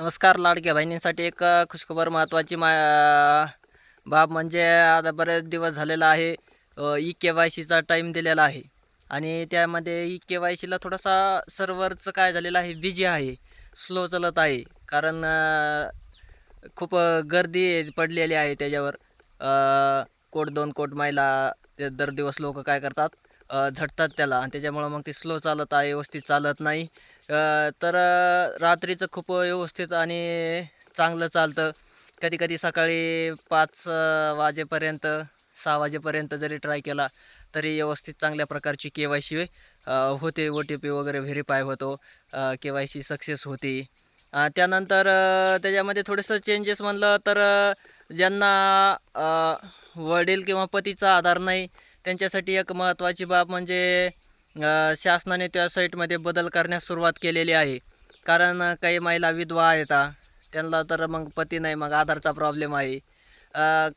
नमस्कार लाडक्या बहिणींसाठी एक खुशखबर महत्त्वाची मा बाब म्हणजे आता बरेच दिवस झालेला आहे ई के वाय सीचा टाईम दिलेला आहे. आणि त्यामध्ये ई के वाय सीला थोडासा सर्व्हरचं काय झालेलं आहे बिजी आहे स्लो चालत आहे. कारण खूप गर्दी पडलेली आहे त्याच्यावर. कोट दोन कोट मायला ते दर दिवस लोक काय करतात झटतात त्याला. आणि त्याच्यामुळं मग ते स्लो चालत आहे व्यवस्थित चालत नाही. तर रात्रीचं खूप व्यवस्थित आणि चांगलं चालतं. कधी कधी सकाळी पाच वाजेपर्यंत सहा वाजेपर्यंत जरी ट्राय केला तरी व्यवस्थित चांगल्या प्रकारची के वाय सी होते ओ टी पी वगैरे व्हेरीफाय होतो के वाय सी सक्सेस होती. त्यानंतर त्याच्यामध्ये थोडंसं चेंजेस म्हणलं तर ज्यांना वडील किंवा पतीचा आधार नाही त्यांच्यासाठी एक महत्त्वाची बाब म्हणजे शासनाने त्या साईटमध्ये बदल करण्यास सुरुवात केलेली आहे. कारण काही महिला विधवा आहेत त्यांना तर मग पती नाही मग आधारचा प्रॉब्लेम आहे.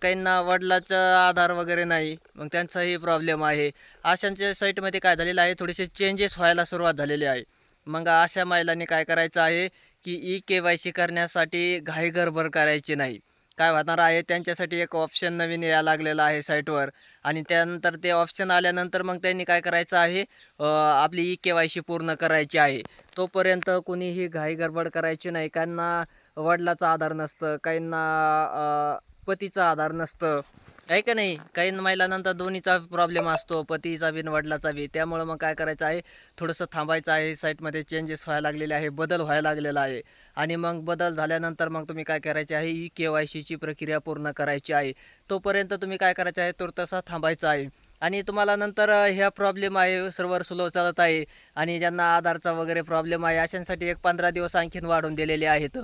काहींना वडिलाचा आधार वगैरे नाही मग त्यांचाही प्रॉब्लेम आहे. अशांच्या साईटमध्ये काय झालेलं आहे थोडेसे चेंजेस व्हायला सुरुवात झालेली आहे. मग अशा महिलांनी काय करायचं आहे की ई के वाय सी करण्यासाठी घाई करायची नाही. काय होणार आहे? त्यांच्यासाठी एक ऑप्शन नवीन यायला लागलेला आहे साईटवर आणि त्यानंतर ते ऑप्शन आल्यानंतर मग त्यांनी काय करायचं आहे? आपली ई के वाय सी पूर्ण करायची आहे. तोपर्यंत कुणीही घाई गडबड करायची नाही. काहींना वडिलाचा आधार नसतं काहींना पतीचा आधार नसतं. आहे का नाही? काही महिलांनंतर दोन्हीचा प्रॉब्लेम असतो पतीचा बी आणि वडिलाचा बी. त्यामुळं मग काय करायचं आहे? थोडंसं थांबायचं आहे. साईटमध्ये चेंजेस व्हायला लागलेले आहे बदल व्हायला लागलेला आहे. आणि मग बदल झाल्यानंतर मग तुम्ही काय करायचे आहे? ई के वाय सीची प्रक्रिया पूर्ण करायची आहे. तोपर्यंत तुम्ही काय करायचं आहे? तर तसा थांबायचा आहे. आणि तुम्हाला नंतर ह्या प्रॉब्लेम आहे सर्व्हर स्लो चालत आहे. आणि ज्यांना आधारचा वगैरे प्रॉब्लेम आहे अशांसाठी एक पंधरा दिवस आणखीन वाढून दिलेले आहेत.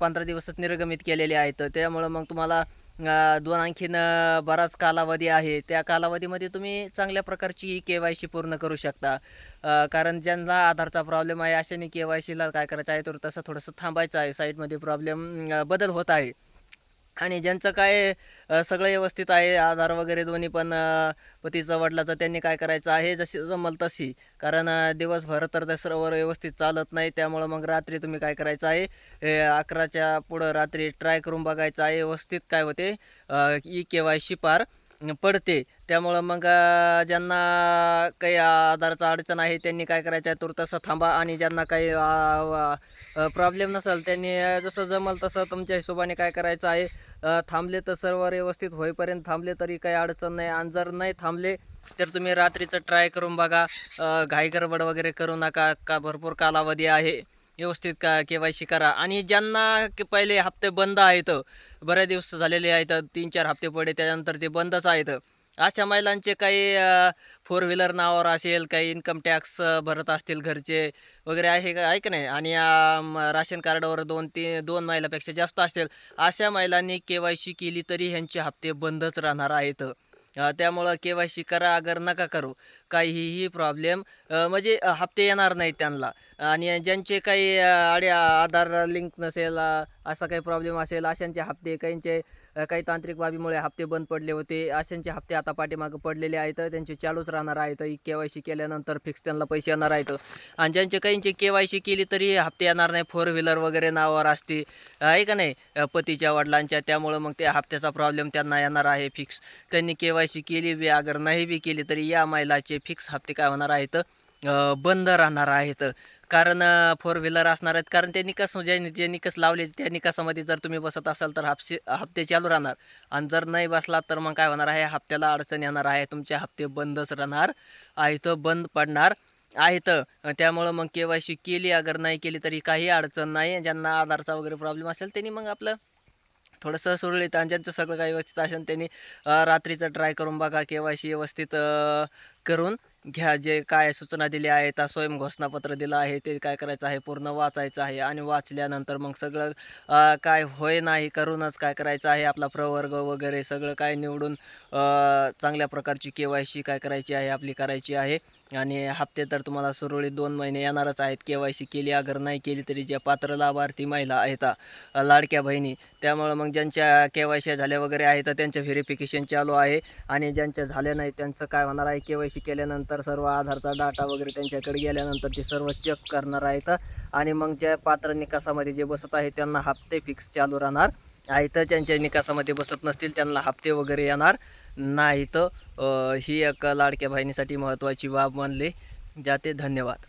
पंधरा दिवसच निर्गमित केलेले आहेत. त्यामुळं मग तुम्हाला दोन आणखीन बराच कालावधी आहे. त्या कालावधीमध्ये तुम्ही चांगल्या प्रकारची के वाय सी पूर्ण करू शकता. कारण ज्यांना आधारचा प्रॉब्लेम आहे अशाने के वाय सीला काय करायचं आहे तर तसं थोडंसं थांबायचं आहे. साईटमध्ये प्रॉब्लेम बदल होत आहे. आणि ज्यांचं काय सगळं व्यवस्थित आहे आधार वगैरे दोन्ही पण पतीचं वडिलाचं त्यांनी काय करायचं आहे जशी जमल तशी. कारण दिवसभर तर ते सर्व व्यवस्थित चालत नाही त्यामुळं मग रात्री तुम्ही काय करायचं आहे अकराच्या पुढं रात्री ट्राय करून बघायचं आहे व्यवस्थित काय होते ई के वाय सी पार. पडते. त्यामुळं मग ज्यांना काही आधारचा अडचण आहे त्यांनी काय करायचं आहे? तर तसं थांबा आणि ज्यांना काही प्रॉब्लेम नसेल त्यांनी जसं जमल तसं तुमच्या हिशोबाने काय करायचं आहे? थांबले तर सर्व व्यवस्थित होईपर्यंत थांबले तरी काही अडचण नाही. आणि जर नाही थांबले तर तुम्ही रात्रीचं ट्राय करून बघा. घाई गडबड वगैरे करू नका. का भरपूर कालावधी आहे? व्यवस्थित का के वाय सी करा. आणि ज्यांना पहिले हप्ते बंद आहेत बरेच दिवस झालेले आहेत तीन चार हप्ते पडे त्यानंतर ते बंदच आहेत. अशा महिलांचे काही फोर व्हीलर नावावर असेल काही इन्कम टॅक्स भरत असतील घरचे वगैरे आहे का? आहे नाही? आणि राशन कार्डावर दोन तीन दोन महिलापेक्षा जास्त असतील अशा महिलांनी के वाय सी केली तरी ह्यांचे हप्ते बंदच राहणार आहेत. त्यामुळं के वाय सी करा अगर नका करू. काहीही प्रॉब्लेम म्हणजे हप्ते येणार नाही त्यांना. आणि ज्यांचे काही आड्या आधार लिंक नसेल असा काही प्रॉब्लेम असेल अशांचे हप्ते काहींचे काही तांत्रिक बाबीमुळे हप्ते बंद पडले होते. अशांचे हप्ते आता पाठीमागं पडलेले आहेत. त्यांचे चालूच राहणार आहेत. के वाय सी केल्यानंतर फिक्स त्यांना पैसे येणार आहेत. आणि ज्यांचे काहींचे के वाय सी केली तरी हप्ते येणार नाही. फोर व्हीलर वगैरे नावावर असते. आहे का नाही? पतीच्या वडिलांच्या. त्यामुळं मग त्या हप्त्याचा प्रॉब्लेम त्यांना येणार आहे फिक्स त्यांनी के वाय सी केली बी अगर नाही बी केली तरी या महिलाचे फिक्स हप्ते काय होणार आहेत? बंद राहणार आहेत. कारण फोर व्हीलर असणार आहेत. कारण ते निकस जे जे निकस लावले त्या निकसामध्ये जर तुम्ही बसत असाल तर हप्ते हप्ते चालू राहणार. आणि जर नाही बसला तर मग काय होणार आहे? हप्त्याला अडचण येणार आहे. तुमचे हप्ते बंदच राहणार. आहेत बंद पडणार. आहेत त्यामुळं मग के वाय सी केली. अगर नाही केली तरी काही अडचण नाही. ज्यांना आधारचा वगैरे प्रॉब्लेम असेल त्यांनी मग आपलं थोडंसं सुरळीत आणि ज्यांचं सगळं काही व्यवस्थित असेल त्यांनी रात्रीचं ट्राय करून बघा. के वाय सी व्यवस्थित करून घ्या जे काय सूचना दिल्या आहेत त्या स्वयं घोषणापत्र दिलं आहे ते काय करायचं आहे पूर्ण वाचायचं आहे आणि वाचल्यानंतर मग सगळं काय होय नाही करूनच काय करायचं आहे आपला प्रवर्ग वगैरे सगळं काय निवडून चांगल्या प्रकारची के वाय सी काय करायची आहे आपली करायची आहे. आणि हप्ते तर तुम्हाला सुरळीत दोन महिने येणारच आहेत के वाय सी केली अगर नाही केली तरी ज्या पात्र लाभार्थी महिला आहेत लाडक्या बहिणी त्यामुळं मग ज्यांच्या के वाय सी झाल्या वगैरे आहेत त्यांचं व्हेरिफिकेशन चालू आहे. आणि ज्यांच्या झाल्या नाही त्यांचं काय होणार आहे के वाय चौकशी केल्यानंतर सर्व आधारचा डाटा वगैरे त्यांच्याकडे गेल्यानंतर ते सर्व चेक करणार आहेत. आणि मग ज्या पात्र निकासामध्ये जे बसत आहे त्यांना हप्ते फिक्स चालू राहणार. आहेत ज्यांच्या निकासामध्ये बसत नसतील त्यांना हप्ते वगैरे येणार नाहीत. ही एक लाडक्या बहिणीसाठी महत्त्वाची बाब मानली जाते. धन्यवाद.